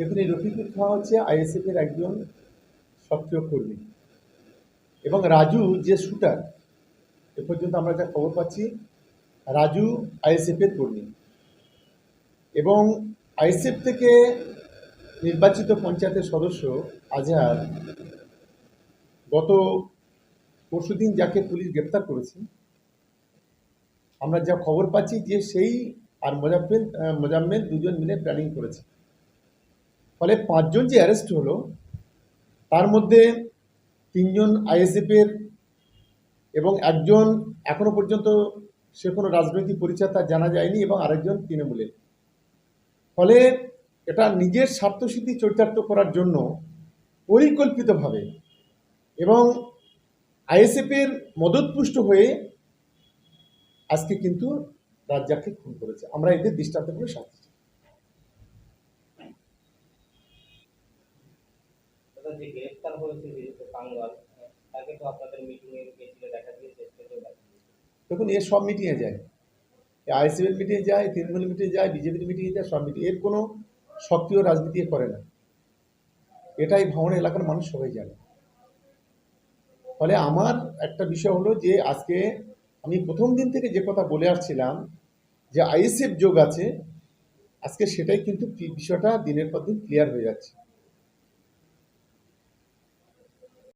দেখুন এই রফিকুল খাঁ হচ্ছে আইএসএফ এর একজন সক্রিয় কর্মী। এবং রাজু যে শুটার, এ পর্যন্ত আমরা যা খবর পাচ্ছি, রাজু আইএসএফ এর কর্মী। এবং আইএসএফ থেকে নির্বাচিত পঞ্চায়েতের সদস্য আজহার গত পরশুদিন যাকে পুলিশ গ্রেপ্তার করেছে, আমরা যা খবর পাচ্ছি যে সেই আর মোজাম্মেল মোজাম্মেল দুজন মিলে প্ল্যানিং করেছে। ফলে পাঁচজন যে অ্যারেস্ট হলো, তার মধ্যে তিনজন আইএসএফের এবং একজন এখনও পর্যন্ত সে কোনো রাজনৈতিক পরিচয় তার জানা যায়নি এবং আরেকজন তৃণমূলের। ফলে এটা নিজের স্বার্থসিদ্ধি চরিতার্থ করার জন্য পরিকল্পিতভাবে এবং আইএসএফের মদতপুষ্ট হয়ে আজকে কিন্তু রাজ্জাককে খুন করেছে। আমরা এদের দৃষ্টান্ত করে যে গ্রেফতার হয়েছে যেহেতু কাঙ্গাল তাকে তো আপনাদের মিটিং এ গেছিল দেখা দিয়েছে দেখুন, এর সব মিটিংয়ে যায়। আইসিএল মিটিংয়ে যায় তৃণমূল মিটিংয়ে যায় বিজেপির মিটিংয়ে যায়, সব মিটিং এর কোনো সক্রিয় রাজনীতি করে না। এটাই ভাঙড় এলাকার মানুষ সবাই জানে। ফলে আমার একটা বিষয় হলো যে, আজকে আমি প্রথম দিন থেকে যে কথা বলে আসছিলাম, যে আইএসএফ যোগ আছে, আজকে সেটাই কিন্তু বিষয়টা দিনের পর দিন ক্লিয়ার হয়ে যাচ্ছে।